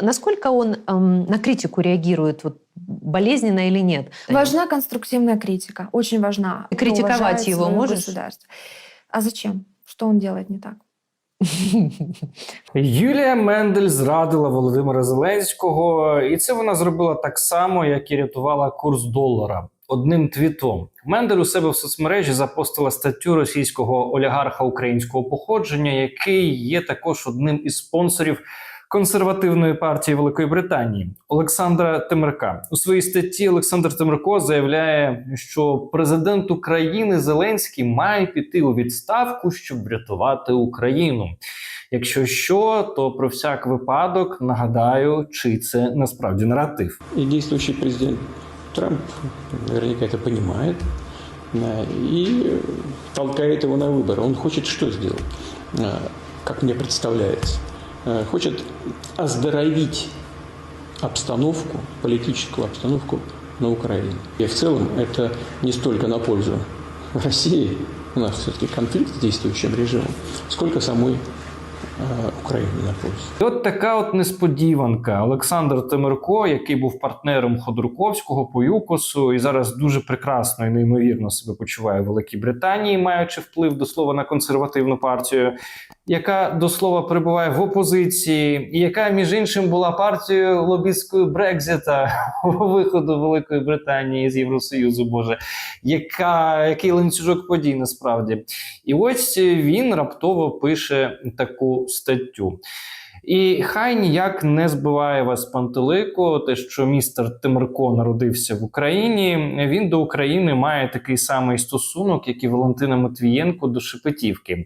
Насколько он эм, на критику реагирует, вот, болезненно или нет? Важна конструктивная критика, очень важна. Ты критиковать Кто уважает его своё можешь? государство. А зачем? Что он делает не так? Юлія Мендель зрадила Володимира Зеленського, і це вона зробила так само, як і рятувала курс долара. Одним твітом Мендель у себе в соцмережі запостила статтю російського олігарха українського походження, який є також одним із спонсорів консервативної партії Великої Британії Олександра Темирка. У своїй статті Олександр Темирко заявляє, що президент України Зеленський має піти у відставку, щоб врятувати Україну. Якщо що, то про всяк випадок нагадаю, чи це насправді наратив. И действующий президент Трамп наверняка понимает да, и толкает его на выбор. Он хочет что сделать, как мне представляется? А, Хочет оздоровить обстановку, политическую обстановку на Украине. И в целом это не столько на пользу России, у нас все-таки конфликт с действующим режимом, сколько самой а, Украине на пользу. От така от несподіванка. Олександр Темирко, який був партнером Ходорковського по ЮКОСу, і зараз дуже прекрасно і неймовірно себе почуває в Великій Британії, маючи вплив до слова на консервативну партію, яка до слова перебуває в опозиції, і яка між іншим була партією лобістською Брекзита виходу Великої Британії з Євросоюзу. Боже, яка який ланцюжок подій насправді. І ось він раптово пише таку статтю. І хай ніяк не збиває вас пантелику, те, що містер Тимирко народився в Україні. Він до України має такий самий стосунок, як і Валентина Матвієнко до Шепетівки.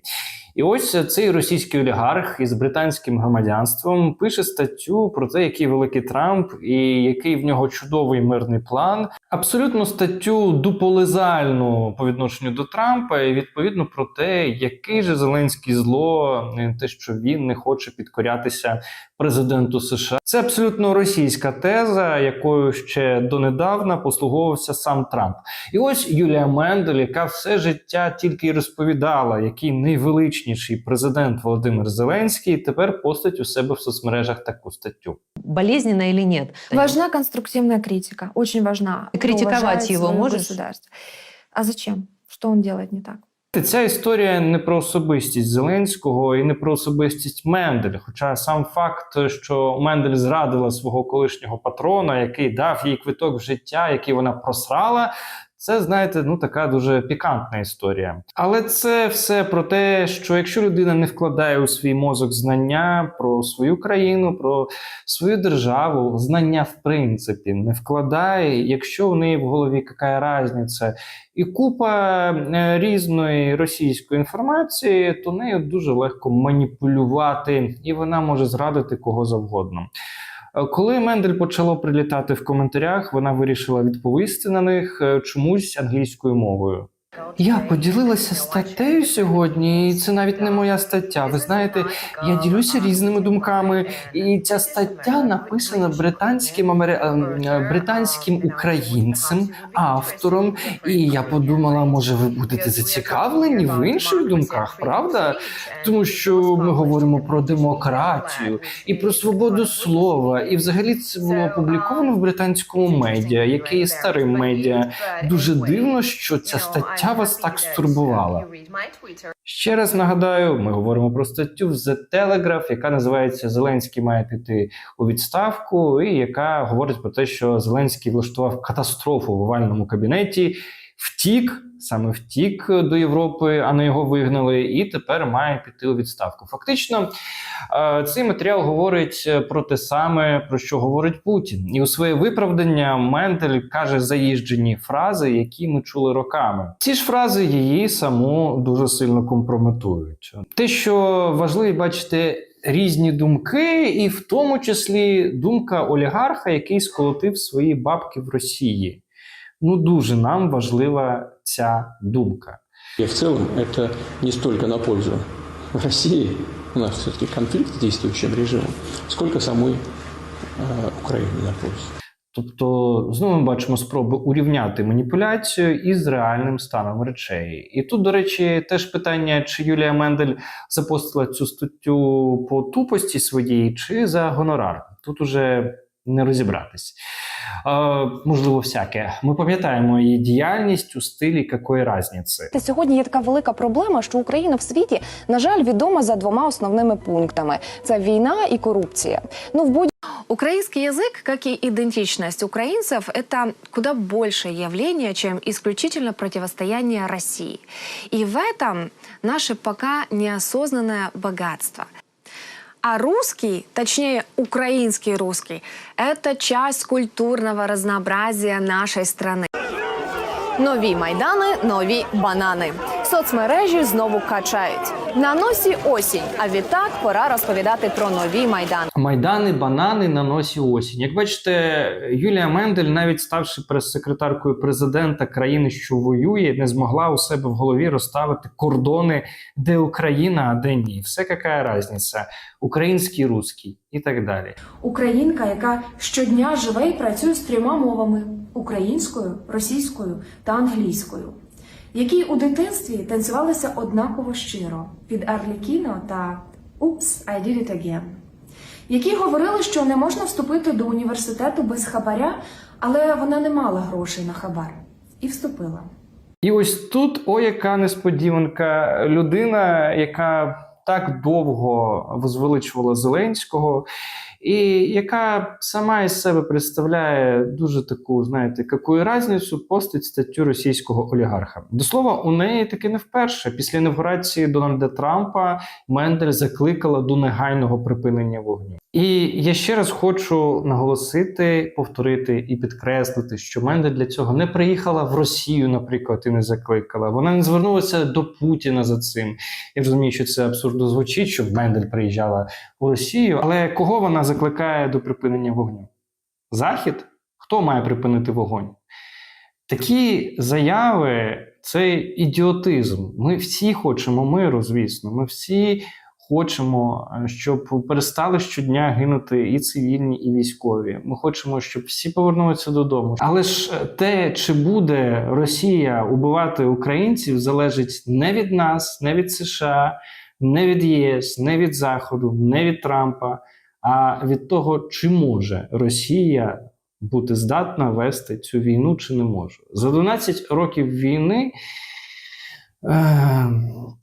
І ось цей російський олігарх із британським громадянством пише статтю про те, який великий Трамп і який в нього чудовий мирний план. Абсолютно статтю дуполизальну по відношенню до Трампа, і відповідно про те, який же Зеленський зло, е, те, що він не хоче підкорятися президенту США. Це абсолютно російська теза, якою ще донедавна послуговувався сам Трамп. І ось Юлія Мендель, яка все життя тільки й розповідала, який найвеличніший президент Володимир Зеленський, тепер постить у себе в соцмережах таку статтю. Болезненно или нет? Важна конструктивная критика, очень важна. Критиковать его можешь? государство. А зачем? Что он делает не так? Ця історія не про особистість Зеленського і не про особистість Мендель. Хоча сам факт, що Мендель зрадила свого колишнього патрона, який дав їй квиток в життя, який вона просрала. Це, знаєте, ну така дуже пікантна історія. Але це все про те, що якщо людина не вкладає у свій мозок знання про свою країну, про свою державу, знання в принципі не вкладає, якщо в неї в голові яка різниця, і купа е, різної російської інформації, то нею дуже легко маніпулювати, і вона може зрадити кого завгодно. Е, Коли Мендель почало прилітати в коментарях, вона вирішила відповісти на них е, чомусь англійською мовою. Я поділилася статтею сьогодні, і це навіть не моя стаття. Ви знаєте, я ділюся різними думками, і ця стаття написана британським ем, е, британським українцем, автором. І я подумала, може, ви будете зацікавлені в інших думках, правда? Тому що ми говоримо про демократію і про свободу слова. І взагалі це було опубліковано в британському медіа, яке є старим медіа. Дуже дивно, що ця стаття вас так стурбувала. Ще раз нагадаю, ми говоримо про статтю в The Telegraph, яка називається Зеленський має піти у відставку, і яка говорить про те, що Зеленський влаштував катастрофу в овальному кабінеті, втік, саме втік до Європи, а не його вигнали, і тепер має піти у відставку. Фактично, е, цей матеріал говорить про те саме, про що говорить Путін, і у своє виправдання Мендель каже заїжджені фрази, які ми чули роками. Ці ж фрази її саму дуже сильно компрометують. Те, що важливо бачити. Різні думки, і в тому числі думка олігарха, який сколотив свої бабки в Росії. Ну дуже нам важлива ця думка. И в целом это не столько на пользу России, у нас все-таки конфликт с действующим режимом, сколько самой э, Украине на пользу. Тобто, знову ми бачимо спроби урівняти маніпуляцію із реальним станом речей. І тут, до речі, теж питання, чи Юлія Мендель запостила цю статтю по тупості своїй, чи за гонорар. Тут уже не розібратись. Е, можливо, всяке. Ми пам'ятаємо її діяльність у стилі «Какої разниці. Та Сьогодні є така велика проблема, що Україна в світі, на жаль, відома за двома основними пунктами: це війна і корупція. Ну в будь Украинский язык, как и идентичность украинцев, это куда большее явление, чем исключительно противостояние России. И в этом наше пока неосознанное богатство. а русский, точнее украинский русский, это часть культурного разнообразия нашей страны. Нові майдани, нові банани. Соцмережі знову качають. На носі осінь, а відтак пора розповідати про нові майдани. Майдани, банани на носі осінь. Як бачите, Юлія Мендель, навіть ставши прес-секретаркою президента країни, що воює, не змогла у себе в голові розставити кордони, де Україна, а де ні. Все яка різниця. Український, русський і так далі. Українка, яка щодня живе і працює з трьома мовами українською, російською та англійською, які у дитинстві танцювалися однаково щиро під Арлікіно та Oops, I did it again, які говорили, що не можна вступити до університету без хабаря, але вона не мала грошей на хабар і вступила. І ось тут, о, яка несподіванка, людина, яка так довго возвеличувала Зеленського, і яка сама із себе представляє дуже таку, знаєте, яку різницю постать статтю російського олігарха. До слова, у неї таки не вперше. Після інавгурації Дональда Трампа Мендель закликала до негайного припинення вогню. І я ще раз хочу наголосити, повторити і підкреслити, що Мендель для цього не приїхала в Росію, наприклад, і не закликала. Вона не звернулася до Путіна за цим. Я розумію, що це абсурдно звучить, щоб Мендель приїжджала у Росію. Але кого вона закликає до припинення вогню? Захід? Хто має припинити вогонь? Такі заяви це ідіотизм. Ми всі хочемо миру, звісно. Ми всі хочемо, е, щоб перестали щодня гинути і цивільні, і військові. Ми хочемо, щоб всі повернулися додому. Але ж е, те, чи буде Росія убивати українців, залежить не від нас, не від США, не від ЄС, не від Заходу, не від Трампа, а від того, чи може Росія бути здатна вести цю війну, чи не може. За 12 років війни. Е,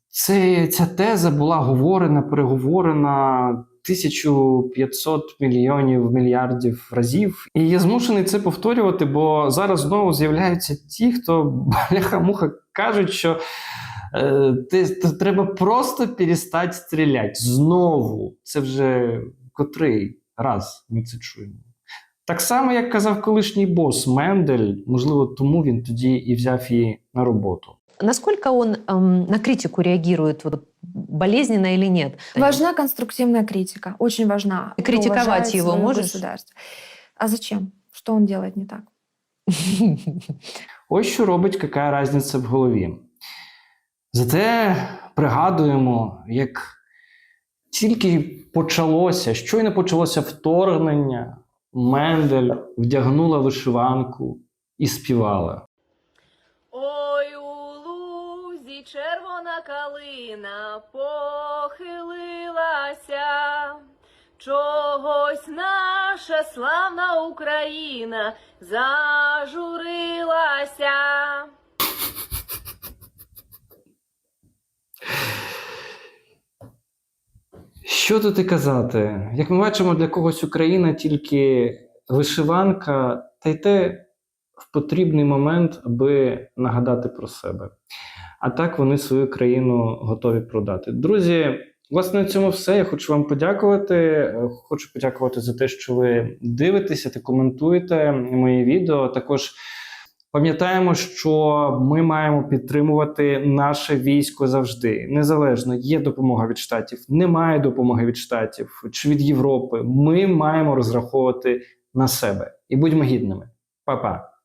це, ця теза була говорена, переговорена 1500 мільйонів мільярдів разів. І я змушений це повторювати, бо зараз знову з'являються ті, хто бляха-муха кажуть, що ти, ти, треба просто перестати стріляти. Знову. Це вже котрий раз ми це чуємо. Так само, як казав колишній бос Мендель, можливо, тому він тоді і взяв її на роботу. Насколько он эм, на критику реагирует вот, болезненно или нет? Важна конструктивная критика, очень важна. И критиковать его можешь? государство. А зачем? Что он делает не так? Ось що робить яка різниця в голові. Зате пригадуємо, як тільки почалося, щойно почалося вторгнення, Мендель вдягнула вишиванку і співала. Ой у лузі червона калина похилилася, чогось наша славна Україна зажурилася. Що тут і казати? Як ми бачимо, для когось Україна тільки вишиванка, та й те в потрібний момент, аби нагадати про себе. А так вони свою країну готові продати. Друзі, власне, на цьому все. Я хочу вам подякувати. Хочу подякувати за те, що ви дивитеся та коментуєте мої відео. Також Пам'ятаємо, що ми маємо підтримувати наше військо завжди. Незалежно є допомога від штатів, немає допомоги від штатів чи від Європи. Ми маємо розраховувати на себе і будьмо гідними. Па-па!